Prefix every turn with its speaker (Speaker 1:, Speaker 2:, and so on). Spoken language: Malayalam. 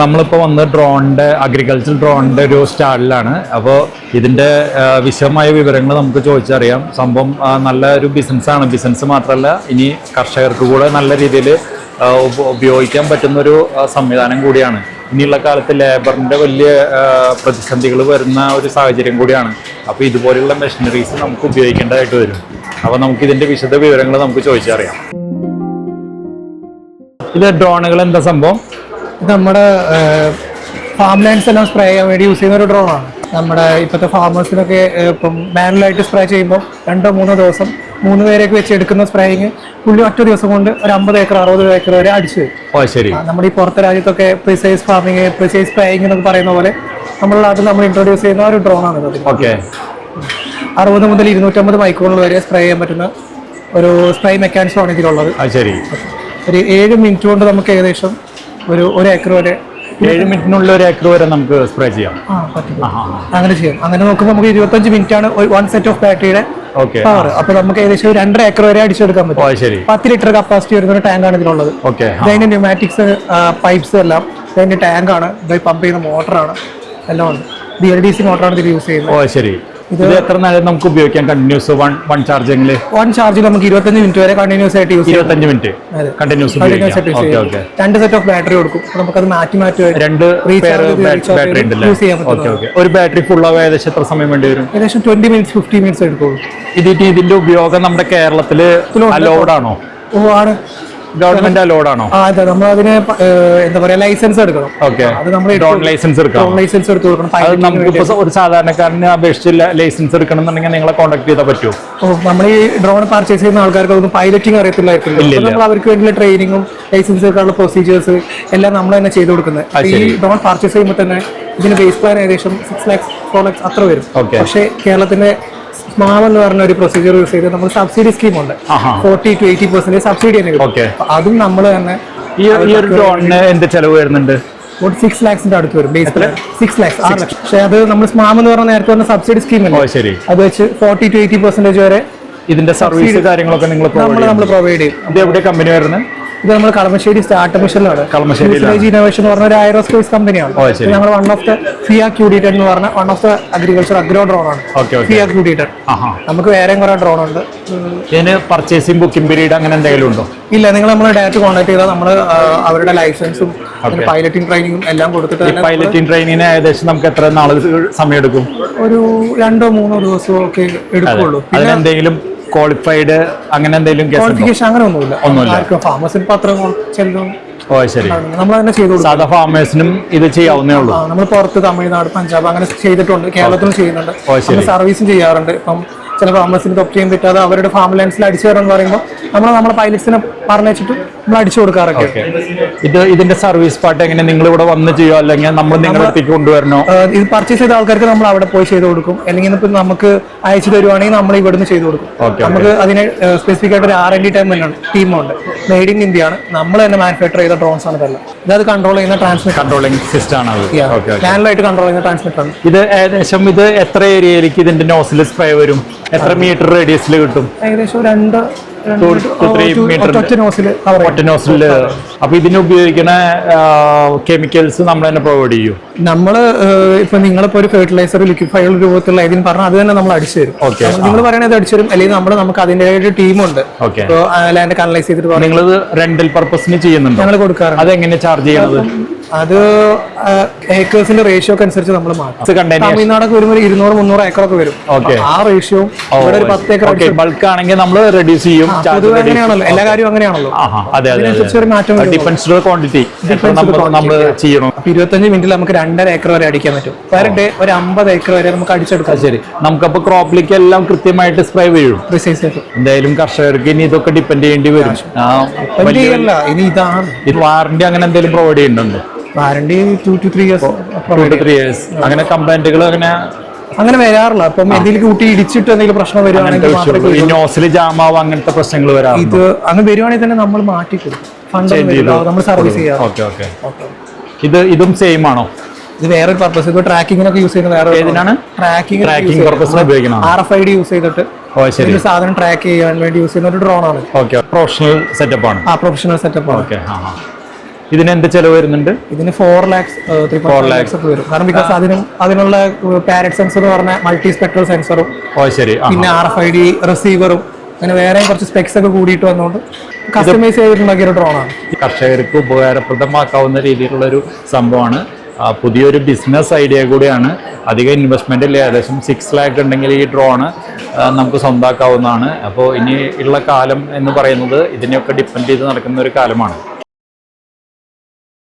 Speaker 1: നമ്മളിപ്പോൾ വന്ന് ഡ്രോണിന്റെ അഗ്രികൾച്ചർ ഡ്രോണിന്റെ ഒരു സ്റ്റാളിലാണ്. അപ്പോൾ ഇതിന്റെ വിശദമായ വിവരങ്ങൾ നമുക്ക് ചോദിച്ചറിയാം. സംഭവം നല്ല ഒരു ബിസിനസ്സാണ് ബിസിനസ് മാത്രമല്ല ഇനി കർഷകർക്ക് കൂടെ നല്ല രീതിയിൽ ഉപയോഗിക്കാൻ പറ്റുന്നൊരു സംവിധാനം കൂടിയാണ്. ഇനിയുള്ള കാലത്ത് ലേബറിന്റെ വലിയ പ്രതിസന്ധികൾ വരുന്ന ഒരു സാഹചര്യം കൂടിയാണ്. അപ്പോൾ ഇതുപോലെയുള്ള മെഷീനറീസ് നമുക്ക് ഉപയോഗിക്കേണ്ടതായിട്ട് വരും. അപ്പോൾ നമുക്ക് ഇതിന്റെ വിശദ വിവരങ്ങൾ നമുക്ക് ചോദിച്ചറിയാം. ഇത് ഡ്രോണുകൾ എന്താ സംഭവം?
Speaker 2: നമ്മുടെ ഫാം ലാൻഡ്സ് എല്ലാം സ്പ്രേ ചെയ്യാൻ വേണ്ടി യൂസ് ചെയ്യുന്ന ഒരു ഡ്രോണാണ് നമ്മുടെ ഇപ്പോഴത്തെ ഫാമേഴ്സിനൊക്കെ ഇപ്പം മാനുവലായിട്ട് സ്പ്രേ ചെയ്യുമ്പോൾ രണ്ടോ മൂന്നോ ദിവസം മൂന്ന് പേരെയൊക്കെ വെച്ച് എടുക്കുന്ന സ്പ്രേയിങ് പുള്ളി ഒറ്റ ദിവസം കൊണ്ട് ഒരു അമ്പത് ഏക്കർ അറുപത് ഏക്കർ വരെ അടിച്ചു
Speaker 1: ശരി.
Speaker 2: നമ്മുടെ ഈ പുറത്തെ രാജ്യത്തൊക്കെ പ്രിസൈസ് ഫാമിങ് പ്രിസൈസ് സ്പ്രേയിങ് എന്നൊക്കെ പറയുന്ന പോലെ നമ്മുടെ നാട്ടിൽ നമ്മൾ ഇൻട്രൊഡ്യൂസ് ചെയ്യുന്ന ഒരു ഡ്രോണാണ് ആണ്
Speaker 1: ഓക്കെ.
Speaker 2: അറുപത് മുതൽ ഇരുന്നൂറ്റമ്പത് മൈക്രോൺ വരെ സ്പ്രേ ചെയ്യാൻ പറ്റുന്ന ഒരു സ്പ്രേ മെക്കാനിസം ആണ് ഇതിലുള്ളത്.
Speaker 1: ശരി.
Speaker 2: ഒരു ഏഴ് മിനിറ്റ് കൊണ്ട് നമുക്ക് ഏകദേശം ഒരു ഒരു ഏക്കർ വരെ
Speaker 1: ഏഴ് മിനിറ്റിനുള്ളിൽ ഒരു ഏക്കർ വരെ നമുക്ക് സ്പ്രേ ചെയ്യാം.
Speaker 2: അങ്ങനെ ചെയ്യാം. അങ്ങനെ നോക്കുമ്പോൾ നമുക്ക് ഇരുപത്തഞ്ച് മിനിറ്റ് ആണ് വൺ സെറ്റ് ഓഫ് ബാറ്ററിയുടെ പവർ അപ്പൊ നമുക്ക് ഏകദേശം ഒരു രണ്ടര ഏക്കർ വരെ അടിച്ചെടുക്കാൻ പറ്റും. പത്ത് ലിറ്റർ കപ്പാസിറ്റി വരുന്ന ഒരു ആണ് ഇതിലുള്ളത്. അതിന്റെ ന്യൂമാറ്റിക്സ് പൈപ്സ് എല്ലാം അതിന്റെ ടാങ്കാണ് ഇത് പമ്പ് ചെയ്യുന്ന മോട്ടറാണ് എല്ലാം ഉണ്ട്. ബി എൽ ഡി സി മോട്ടറാണ് ഇതിൽ യൂസ് ചെയ്യുന്നത്.
Speaker 1: ശരി. ഇത് എത്ര നേരം നമുക്ക് ഉപയോഗിക്കാം? കണ്ടിന്യൂസ് വൺ വൺ ചാർജിംഗിൽ
Speaker 2: വൺ ചാർജിൽ നമുക്ക് ഇരുപത്തഞ്ച് മിനിറ്റ് വരെ കണ്ടിന്യൂസ് ആയിട്ട് യൂസ്
Speaker 1: ഇരുപത്തഞ്ച് മിനിറ്റ് കണ്ടിന്യൂസ്
Speaker 2: കണ്ടിന്യൂസ് ആയിട്ട് രണ്ട് സെറ്റ് ഓഫ് ബാറ്ററി കൊടുക്കും. നമുക്ക് അത് മാറ്റി മാറ്റി
Speaker 1: രണ്ട് ബാറ്ററി
Speaker 2: യൂസ് ചെയ്യാൻ പറ്റുന്നതാണ്.
Speaker 1: ഒരു ബാറ്ററി ഫുൾ ആവുക ഏകദേശം എത്ര സമയം വേണ്ടി വരും?
Speaker 2: ഏകദേശം ട്വന്റി മിനിറ്റ്സ് ഫിഫ്റ്റി മിനിറ്റ്സ് എടുക്കുള്ളൂ.
Speaker 1: ഇത് ഇതിന്റെ ഉപയോഗം നമ്മുടെ കേരളത്തിൽ അലോഡ് ആണോ?
Speaker 2: ഓ ആണ്.
Speaker 1: ഗവൺമെന്റ്
Speaker 2: ആ അതെ നമ്മൾ അതിന് എന്താ പറയാ ലൈസൻസ് എടുക്കണം.
Speaker 1: ഓക്കെ
Speaker 2: അത് നമ്മൾ
Speaker 1: ഡ്രോൺ ലൈസൻസ് എടുക്കണം
Speaker 2: ലൈസൻസ് എടുത്ത് കൊടുക്കണം.
Speaker 1: നമുക്ക് ഒരു സാധാരണക്കാരനെ അപേക്ഷിച്ച് ലൈസൻസ് എടുക്കണം എന്നുണ്ടെങ്കിൽ നിങ്ങളെ കോൺടാക്ട് ചെയ്താൽ പറ്റുമോ
Speaker 2: നമ്മൾ ഈ ഡ്രോൺ പർച്ചേസ് ചെയ്യുന്ന ആൾക്കാർക്ക് അതൊന്നും പൈലറ്റിംഗ് അറിയത്തില്ലായിരിക്കും. നമ്മൾ അവർക്ക് വേണ്ടിയുള്ള ട്രെയിനിങ്ങും ലൈസൻസ് എടുക്കാനുള്ള പ്രൊസീജിയേഴ്സ് എല്ലാം നമ്മൾ തന്നെ ചെയ്തു കൊടുക്കുന്നത്. ഈ ഡ്രോൺ പർച്ചേസ് ചെയ്യുമ്പോൾ തന്നെ ഇതിന് ബേസ് പ്ലാൻ ഏകദേശം സിക്സ് ലാക്സ് ഫോർ ലാക്സ് അത്ര വരും. പക്ഷേ കേരളത്തിന്റെ സ്മാം എന്ന് പറഞ്ഞ ഒരു പ്രൊസീജിയർ യൂസ് ചെയ്ത് നമ്മൾ സബ്സിഡി സ്കീം ഉണ്ട്.
Speaker 1: ആഹാ.
Speaker 2: Forty two eighty percent subsidy തന്നെ കിട്ടും.
Speaker 1: ഓക്കെ
Speaker 2: അതും നമ്മൾ തന്നെ
Speaker 1: ഈ ഒരു ഡ്രോണിന് എന്ത് ചെലവ് വരുന്നുണ്ട്?
Speaker 2: ഒരു സിക്സ് ലാക്സിന്റെ അടുത്ത് വരും ബേസ് പ്ലാൻ സിക്സ് ലാക്സ് ആറ് ലക്ഷം പക്ഷേ അത് നമ്മൾ സ്മാം എന്ന് പറഞ്ഞ നേരത്തെ പറഞ്ഞ സബ്സിഡി സ്കീം
Speaker 1: ശരി.
Speaker 2: അത് വെച്ച് ഫോർട്ടി ടു എയ്റ്റി പെർസെന്റേജ് വരെ
Speaker 1: ഇതിന്റെ സർവീസ് കാര്യങ്ങളൊക്കെ നിങ്ങൾ
Speaker 2: നമ്മൾ നമ്മൾ പ്രൊവൈഡ് ചെയ്യും.
Speaker 1: ഇത് എവിടെ കമ്പനി വരുന്നത്?
Speaker 2: ഇത് നമ്മൾ കളമശ്ശേരി സ്റ്റാർട്ട് മിഷനിലാണ്
Speaker 1: കളമശ്ശേരി
Speaker 2: ഇന്നോവേഷൻ എന്ന് പറഞ്ഞ ഒരു എയറോസ്പേസ് കമ്പനിയാണ് ഞങ്ങൾ വൺ ഓഫ് ദ ഫിയ ക്യൂഡിറ്റഡ് എന്ന് പറഞ്ഞ one of the agriculture agro drone ആണ്. ഫിയ ക്യൂഡിറ്റഡ്
Speaker 1: ആഹാ.
Speaker 2: നമുക്ക് വേറെയും കുറെ ഡ്രോൺ ഉണ്ട്.
Speaker 1: ഇതിന് പർച്ചേസിംഗ് ബുക്കിംഗ് പീരീഡ് അങ്ങനെ എന്തെങ്കിലും ഉണ്ടോ?
Speaker 2: ഇല്ല നിങ്ങൾ നമ്മൾ ഡയറക്റ്റ് കോൺടാക്ട് ചെയ്താൽ നമ്മൾ അവരുടെ ലൈസൻസും പൈലറ്റിംഗ് ട്രെയിനിങ്ങും എല്ലാം കൊടുത്തിട്ട്
Speaker 1: പൈലറ്റിംഗ് ട്രെയിനിങ്ങിന് ഏകദേശം നമുക്ക് എത്ര നാൾ സമയം എടുക്കും
Speaker 2: ഒരു രണ്ടോ മൂന്നോ ദിവസമോ ഒക്കെ എടുക്കുള്ളൂ. എന്തെങ്കിലും
Speaker 1: അതിനെന്തെങ്കിലും ക്വാളിഫൈഡ് അങ്ങനെ എന്തെങ്കിലും
Speaker 2: ക്വാളിഫിക്കേഷൻ അങ്ങനെ ഒന്നുമില്ല.
Speaker 1: ഒന്നുമില്ല.
Speaker 2: ആർക്കും പത്രം ചെല്ലും.
Speaker 1: ഓ ശരി.
Speaker 2: നമ്മൾ തന്നെ ചെയ്തു
Speaker 1: സാധാ ഫാമേഴ്സിനും ഇത് ചെയ്യാവുന്നേ ഉള്ളൂ.
Speaker 2: നമ്മൾ പുറത്ത് തമിഴ്നാട് പഞ്ചാബ് അങ്ങനെ ചെയ്തിട്ടുണ്ട്. കേരളത്തിലും ചെയ്യുന്നുണ്ട്. സർവീസും ചെയ്യാറുണ്ട്. ഇപ്പം ചില ഫാമേഴ്സിന് തൊക്കെ ചെയ്യാൻ പറ്റാതെ അവരുടെ ഫാം ലാൻഡ്സിൽ അടിച്ചു തരണം എന്ന് പറയുമ്പോൾ നമ്മൾ നമ്മുടെ പൈലറ്റ്സിനെ പറഞ്ഞിട്ട് നമ്മൾ അടിച്ചു കൊടുക്കാറൊക്കെ.
Speaker 1: ഇത് ഇതിന്റെ സർവീസ് പാർട്ട് എങ്ങനെ നിങ്ങൾ ഇവിടെ വന്ന് ചെയ്യോ അല്ലെങ്കിൽ നമ്മൾ നിങ്ങളുടെ അടുത്തേക്ക് കൊണ്ടുവരണോ?
Speaker 2: ഇത് പർച്ചേസ് ചെയ്ത ആൾക്കാർക്ക് നമ്മൾ അവിടെ പോയി ചെയ്ത് കൊടുക്കും. അല്ലെങ്കിൽ ഇപ്പം നമുക്ക് അയച്ചു തരുവാണെങ്കിൽ നമ്മൾ ഇവിടുന്ന് ചെയ്ത് കൊടുക്കും. നമുക്ക് അതിന് സ്പെസിഫിക് ആയിട്ട് ഒരു ആർ എൻ ഡി ടൈം ടീമുണ്ട് മെയ്ഡ് ഇൻ ഇന്ത്യ ആണ്. നമ്മൾ തന്നെ മാനുഫാക്ചർ ചെയ്ത ഡ്രോൺസ് ആണ് ഇതെല്ലാം. ഇതത് കൺട്രോൾ ചെയ്യുന്ന ട്രാൻസ്മിറ്റർ
Speaker 1: കൺട്രോളിംഗ് സിസ്റ്റം ആണ് ഓക്കെ
Speaker 2: കൺട്രോൾ ചെയ്യുന്ന ട്രാൻസ്മിറ്റർ ആണ്.
Speaker 1: ഇത് ഏകദേശം ഇത് എത്ര ഏരിയയിലേക്ക് ഇതിന്റെ നോസിൽ സ്പ്രേ വരും? എത്ര മീറ്റർ റേഡിയസിൽ കിട്ടും?
Speaker 2: ഏകദേശം രണ്ട് രണ്ട്
Speaker 1: Two to three
Speaker 2: ഒരു-
Speaker 1: meter.
Speaker 2: ഒറ്റ ഒറ്റ നോസിൽ കവർ ചെയ്യും
Speaker 1: ഒറ്റ നോസിൽ അപ്പൊ ഇതിന് ഉപയോഗിക്കുന്ന കെമിക്കൽസ് നമ്മൾ തന്നെ പ്രൊവൈഡ് ചെയ്യും.
Speaker 2: നമ്മൾ ഇപ്പൊ നിങ്ങളിപ്പോ ഒരു ഫെർട്ടിലൈസർ ലിക്വിഫൈ രൂപത്തിലുള്ള ഇതിന് പറഞ്ഞാൽ അത് തന്നെ നമ്മൾ അടിച്ചു തരും. നിങ്ങൾ പറയണത് അടിച്ചു തരും. അല്ലെങ്കിൽ നമ്മൾ നമുക്ക് അതിന്റെ ഒരു ടീമുണ്ട്. ലാൻഡ് കനലൈസ് ചെയ്തിട്ട്
Speaker 1: നിങ്ങൾ റെന്റൽ പർപ്പസിന് ചെയ്യുന്നുണ്ട്?
Speaker 2: ഞങ്ങൾ കൊടുക്കാറുണ്ട്.
Speaker 1: അത് അതെങ്ങനെ ചാർജ് ചെയ്യണത്?
Speaker 2: അത് ഏക്കേഴ്സിന്റെ റേഷ്യോ ഒക്കെ അനുസരിച്ച് നമ്മൾ മാറ്റും. തമിഴ്നാടൊക്കെ വരുമ്പോൾ ഇരുന്നൂറ് മുന്നൂറ് ഏക്കറൊക്കെ വരും. ആ റേഷ്യോ ഇവിടെ ഒരു പത്ത് ഏക്കർ
Speaker 1: ബൾക്ക് ആണെങ്കിൽ നമ്മൾ റെഡ്യൂസ് ചെയ്യും.
Speaker 2: പൊതുവെ അങ്ങനെയാണല്ലോ. എല്ലാ കാര്യവും അങ്ങനെയാണല്ലോ.
Speaker 1: അതെ അതെ
Speaker 2: മാറ്റം വരും
Speaker 1: ക്വാണ്ടിറ്റി നമ്മൾ ചെയ്യണം.
Speaker 2: ഇരുപത്തഞ്ച് മിനിറ്റിൽ നമുക്ക് രണ്ടര ഏക്കർ വരെ അടിക്കാൻ പറ്റും. പെർ ഡേ ഒരു അമ്പത് ഏക്കർ വരെ നമുക്ക് അടിച്ചെടുക്കാം.
Speaker 1: ശരി. നമുക്കപ്പോ ക്രോപ്പിലേക്ക് എല്ലാം കൃത്യമായിട്ട് സ്പ്രേ വീഴും. എന്തായാലും കർഷകർക്ക് ഇനി ഇതൊക്കെ ഡിപ്പെൻഡ് ചെയ്യേണ്ടി വരും.
Speaker 2: ഇനി ഇതാണ്.
Speaker 1: ഇത് വാറന്റി അങ്ങനെ എന്തെങ്കിലും പ്രൊവൈഡ് ചെയ്യുന്നുണ്ടോ?
Speaker 2: Warranty two two three years
Speaker 1: three years അങ്ങനെ കംപ്ലൈന്റുകൾ അങ്ങനെ
Speaker 2: അങ്ങനെ വരാറില്ല. അപ്പം എന്തെങ്കിലും കൂട്ടി ഇടിച്ചിട്ട് എന്തെങ്കിലും പ്രശ്നം വരുവാണെങ്കിൽ
Speaker 1: നോസിൽ ജാമാവും അങ്ങനത്തെ പ്രശ്നങ്ങൾ വരാം
Speaker 2: ഇത് അങ്ങനെ വരുവാണെങ്കിൽ തന്നെ നമ്മൾ മാറ്റി കൊടുക്കും. നമ്മൾ സർവീസ് ചെയ്യാം
Speaker 1: ഓക്കെ ഓക്കെ ഇത് ഇതും സെയിം ആണോ?
Speaker 2: ഇത് വേറൊരു പർപ്പസ് ഇത് ട്രാക്കിങ്ങിനൊക്കെ യൂസ് ചെയ്യുന്ന വേറെ
Speaker 1: ഏതിനാണ്?
Speaker 2: ട്രാക്കിംഗ്
Speaker 1: ട്രാക്കിംഗ് പർപ്പസിന് ഉപയോഗിക്കണം
Speaker 2: R F I D use ചെയ്തിട്ട്
Speaker 1: ശരി.
Speaker 2: സാധനം ട്രാക്ക് ചെയ്യാൻ വേണ്ടി യൂസ് ചെയ്യുന്ന ഒരു ഡ്രോൺ ആണ്.
Speaker 1: ഓക്കെ പ്രൊഫഷണൽ സെറ്റപ്പ് ആണ്.
Speaker 2: ആ പ്രൊഫഷണൽ സെറ്റപ്പ് ആണ്.
Speaker 1: ഓക്കെ ആ. ഇതിന് എന്ത് ചെലവ് വരുന്നുണ്ട്?
Speaker 2: ഇതിന് ഫോർ ലാക്സ് ഫോർ ലാക്സ് ഒക്കെ വരും. കാരണം ബിക്കോസ് അതിനും അതിനുള്ള പാരറ്റ് സെൻസർ എന്ന് പറഞ്ഞ മൾട്ടി സ്പെക്ട്രൽ സെൻസറും
Speaker 1: ഓ ശരി.
Speaker 2: പിന്നെ ആർ എഫ് ഐ ഡി റിസീവറും അങ്ങനെ വേറെ കുറച്ച് സ്പെക്സ് ഒക്കെ കൂടിയിട്ട് വന്നുകൊണ്ട് കസ്റ്റമൈസ് ചെയ്തിട്ടുണ്ടാക്കിയ ഒരു ഡ്രോണാണ്
Speaker 1: കർഷകർക്ക് ഉപകാരപ്രദമാക്കാവുന്ന രീതിയിലുള്ള ഒരു സംഭവമാണ് പുതിയൊരു ബിസിനസ് ഐഡിയ കൂടിയാണ്. അധികം ഇൻവെസ്റ്റ്മെന്റ് ഇല്ല. ഏകദേശം സിക്സ് ലാക്ക് ഉണ്ടെങ്കിൽ ഈ ഡ്രോണ് നമുക്ക് സ്വന്തമാക്കാവുന്നതാണ് അപ്പോൾ ഇനി ഉള്ള കാലം എന്ന് പറയുന്നത് ഇതിനെയൊക്കെ ഡിപ്പെൻഡ് ചെയ്ത് നടക്കുന്ന ഒരു കാലമാണ്.